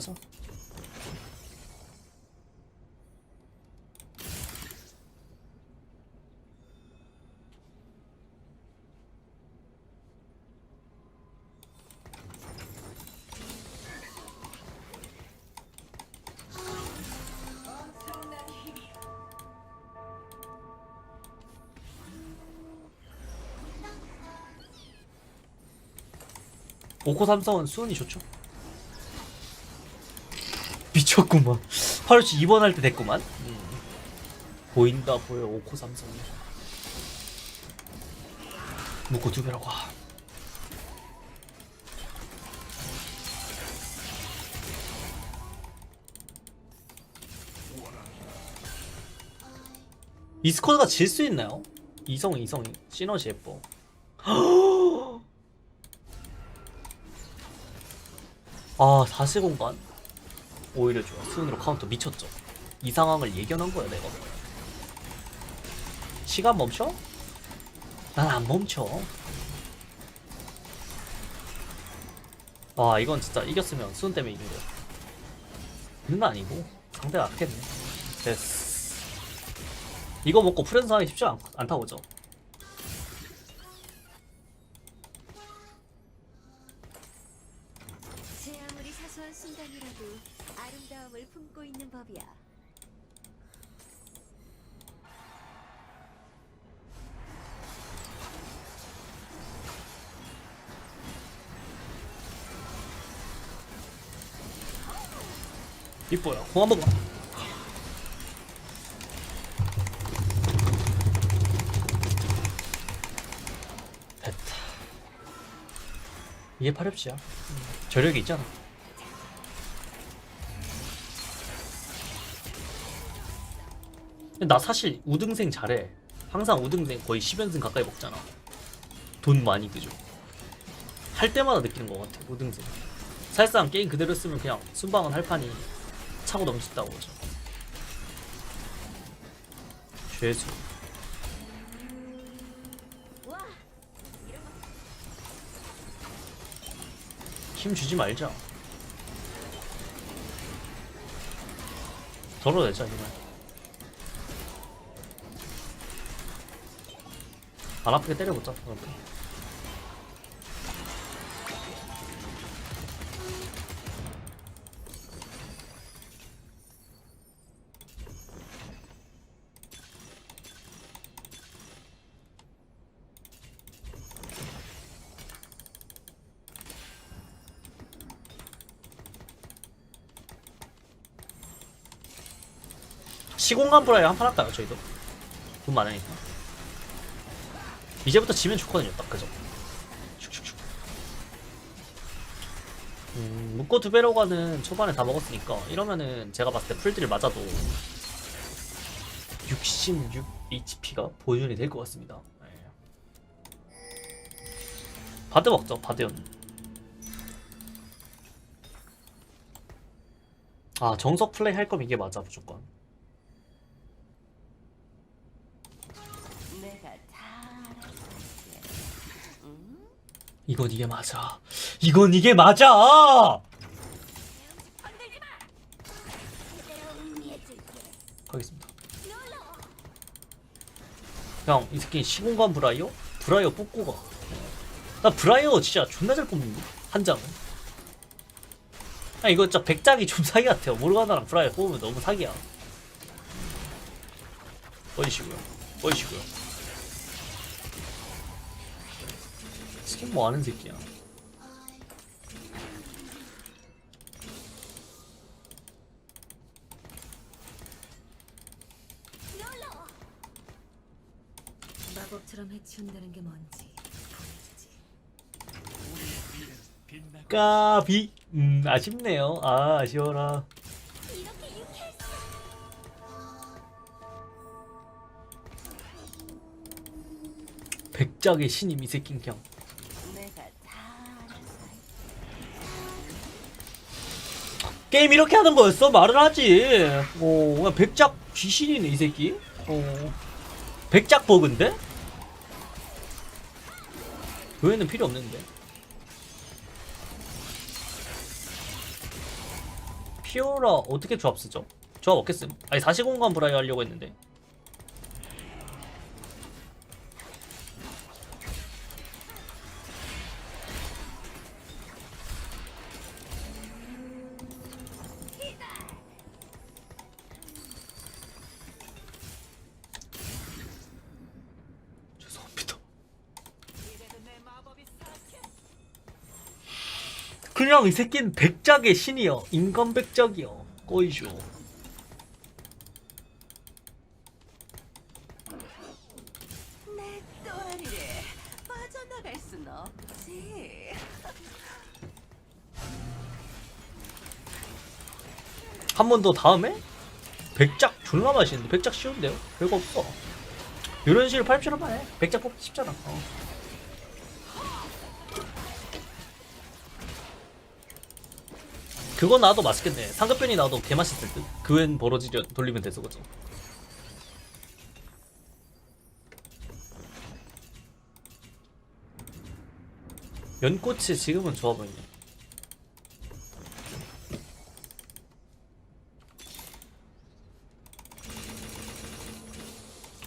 가자. 오코 삼성은 수은이 좋죠. 미쳤구만. 파르치 입원할 때 됐구만. 음. 보인다 보여 오코 삼성이. 묶고 두 배라고. 하. 이 스쿼드가 질 수 있나요? 이성 이성 시너지 예뻐. 아 다시 공간 오히려 좋아 수은으로 카운터 미쳤죠. 이 상황을 예견한 거야 내가. 시간 멈춰? 난 안 멈춰. 와 이건 진짜 이겼으면 수은 때문에 이긴 거야. 그건 아니고 상대가 악했네. 됐어. 이거 먹고 프렌즈 하기 쉽지 않, 않다 보죠 이뻐요. 가 됐다. 이게 파렵시야 저력이 있잖아. 나 사실 우등생 잘해. 항상 우등생 거의 10연승 가까이 먹잖아. 돈 많이 드죠 할 때마다 느끼는 것 같아 우등생. 사실상 게임 그대로 쓰면 그냥 순방은 할 판이 차고 넘친다고 보죠. 죄수. 와, 힘 주지 말자. 덜어내자 힘을. 안 아프게 때려보자. 이렇게. 시공간 브라이 한판 할까요 저희도? 돈 많으니까. 이제부터 지면 좋거든요, 딱 그죠? 슉슉슉. 음, 묶고 두 배로 가는 초반에 다 먹었으니까 이러면은 제가 봤을 때 풀딜을 맞아도 66 HP가 보존이 될 것 같습니다. 네. 바드 먹죠, 바드연. 아 정석 플레이 할 거면 이게 맞아 무조건. 이건 이게 맞아. 이건 이게 맞아. 가겠습니다. 형, 이 새끼 시공간 브라이어? 브라이어 뽑고 가. 나 브라이어 진짜 존나 잘 뽑는데? 한 장은. 아, 이거 진짜 백작이 좀 사기 같아요. 모르가나랑 브라이어 뽑으면 너무 사기야. 어디시고요? 어디시고요? 뭐 하는 새끼야. 마법처럼 해치운다는 게 뭔지 보여주지. 까비. 음, 아쉽네요. 아, 아쉬워라. 이렇게. 백작의 신임 이 새끼 그 게임 이렇게 하는 거였어? 말을 하지. 어, 그냥 백작 귀신이네, 이 새끼. 어. 백작 버그인데? 교회는 필요 없는데. 피오라 어떻게 조합 쓰죠? 조합 없겠음. 아니 40공간 브라이 하려고 했는데. 그냥 이 새끼는 백작의 신이여. 인간 백작이여. 꼬이쇼. 한 번 더 다음에? 백작 존나 맛있는데. 백작 쉬운데요? 별거 없어. 이런 식으로 팔처럼만 해. 백작 뽑기 쉽잖아. 어. 그거 나도 맛있겠네. 상급변이 나도 개맛있을 듯. 그 웬 버러지 돌리면 돼서 그죠? 연꽃이 지금은 좋아 보이네.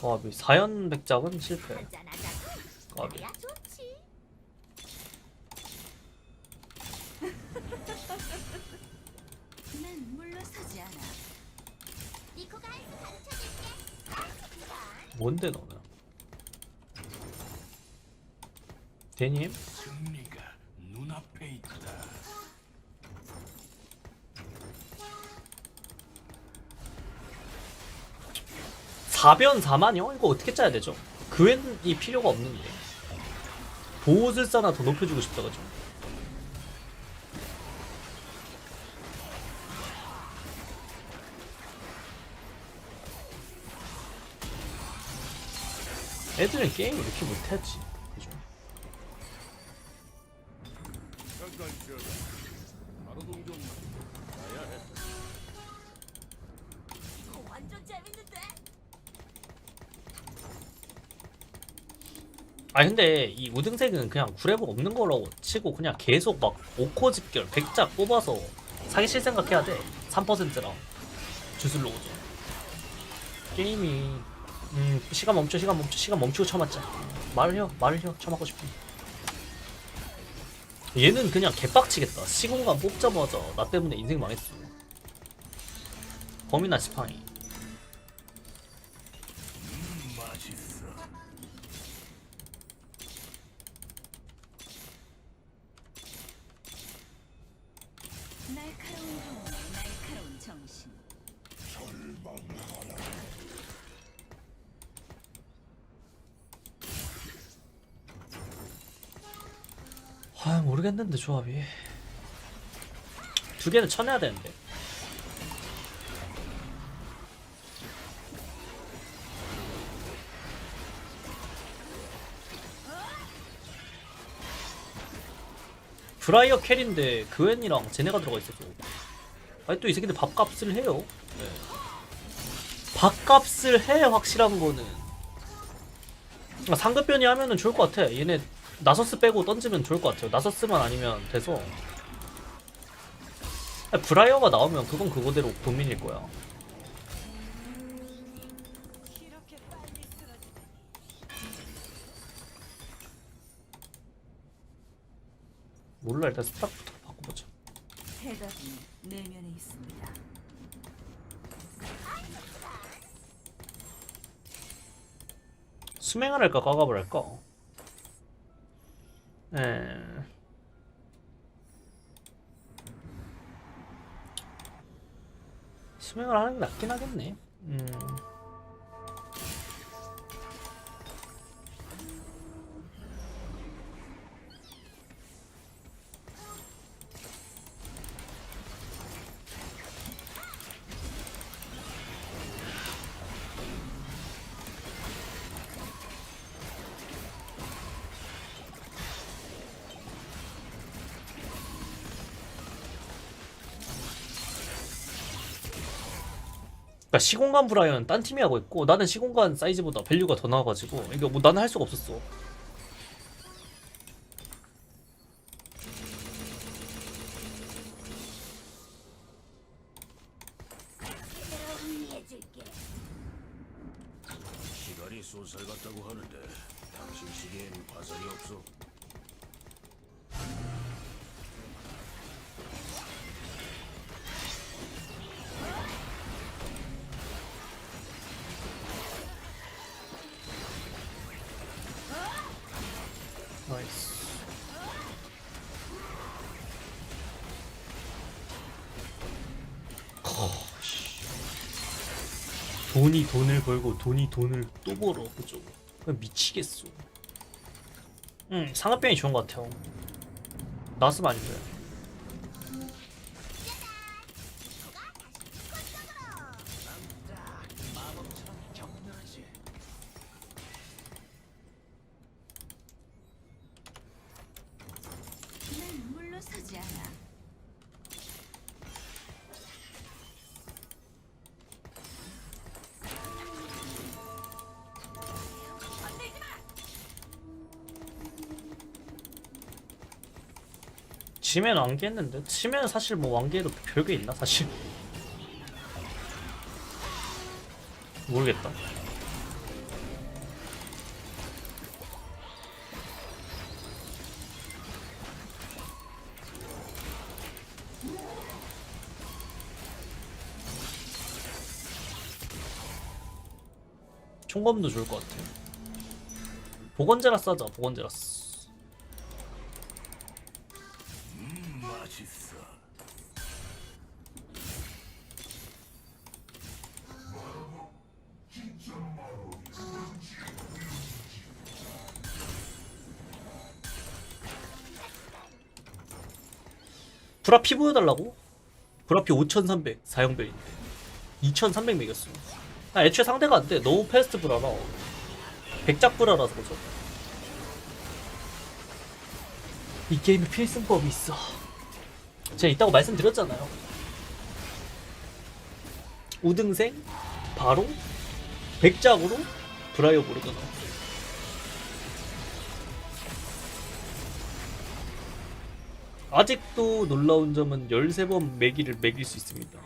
까비. 사연 백작은 실패. 까비 야 좋지. 난 물러서지 않아. 니코가 가르쳐줄게. 뭔데 너는 대님 승리가 눈앞에 있다. 사변사만요 이거 어떻게 짜야 되죠? 그웬이 필요가 없는데 보호술사나 더 높여주고 싶다 그죠? 애들은 게임을 이렇게 못하지 그죠? 이거 완전 재밌는데? 아 근데 이 우등색은 그냥 구레버 없는 거라고 치고 그냥 계속 막 5코 집결 100작 뽑아서 사기실 생각해야 돼 3%랑 주술로 오죠 게임이 음 시간 멈춰 시간 멈춰 시간 멈추고 쳐맞자. 말을 해 말을 해 쳐맞고 싶으면 얘는 그냥 개빡치겠다. 시공간 뽑자마자 나 때문에 인생 망했어. 범이나 지팡이 아 모르겠는데 조합이. 두 개는 쳐내야 되는데. 브라이어 캐리인데 그웬이랑 제네가 들어가 있어서. 아니 또 이 새끼들 밥값을 해요. 네. 밥값을 해 확실한 거는. 아, 상급변이 하면은 좋을 것 같아. 얘네 나서스 빼고 던지면 좋을 것 같아요. 나서스만 아니면 돼서. 아니, 브라이어가 나오면 그건 그거대로 고민일 거야. 몰라 일단 스타부터 바꿔보자. 대답은 내면에 있습니다. 수맹을 할까 까갑을 할까? 에. 수맹을 하는 게 낫긴 하겠네. 음. 그러니까 시공간 브라이언 딴 팀이 하고 있고 나는 시공간 사이즈보다 밸류가 더 나와가지고 이거 뭐 나는 할 수가 없었어. 돈이 돈을 벌고 돈이 돈을 또 벌어 그죠? 그냥 미치겠어. 응 상업병이 좋은 것 같아요. 나스면 안 돼요. 지면 완개했는데 치면 사실 뭐 완개해도 별게 있나 사실 모르겠다. 총검도 좋을 것 같아. 보건제라스 하자. 보건제라스. 맛있어. 브라피 보여달라고? 브라피 5300 사형별인데. 2300 매겼어. 아 애초에 상대가 안돼. 너무 패스트 브라라 백작 브라라서 그죠. 이 게임에 필승법이 있어 제가 있다고 말씀드렸잖아요 우등생 바로 백작으로 브라이어 보르거나 아직도 놀라운 점은 13번 매기를 매길 수 있습니다.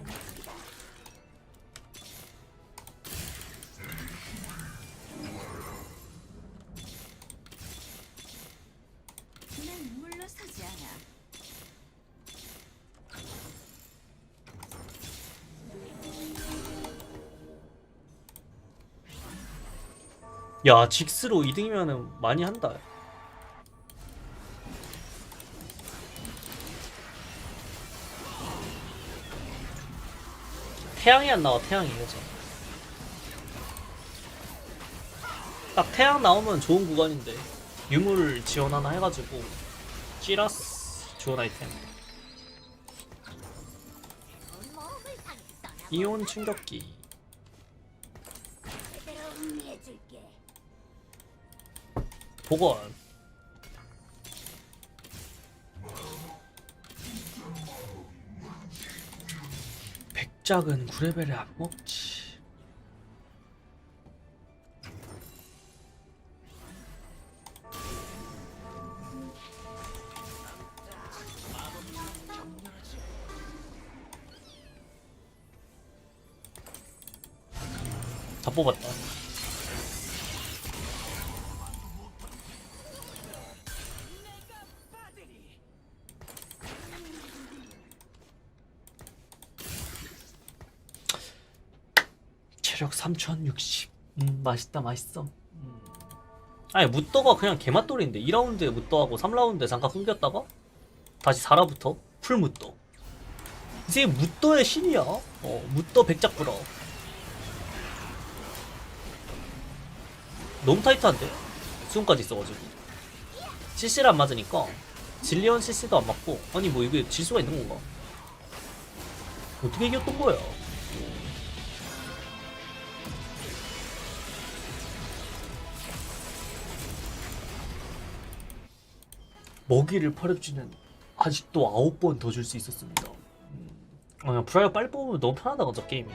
야, 직스로 2등이면은 많이 한다. 태양이 안 나와, 태양이. 그죠? 딱 태양 나오면 좋은 구간인데. 유물 지원 하나 해가지고. 찌라스 좋은 아이템. 이온 충격기. 보건. 백작은 구레벨에 안 먹지. 다 뽑았다. 체력 3060. 음, 맛있다, 맛있어. 음. 아니, 무떠가 그냥 개맛돌인데 2라운드에 무떠하고 3라운드에 잠깐 끊겼다가 다시 4라부터 풀 무떠. 이제 무떠의 신이야. 어, 무떠 백작부라. 너무 타이트한데? 수음까지 있어가지고. CC를 안 맞으니까 질리언 CC도 안 맞고 아니 뭐 이게 질 수가 있는 건가? 어떻게 이겼던 거야? 먹이를 퍼렵지는 아직도 아홉 번더 줄 수 있었습니다. 음. 아, 브라이어 빨리 뽑으면 너무 편하다, 그죠, 게임이.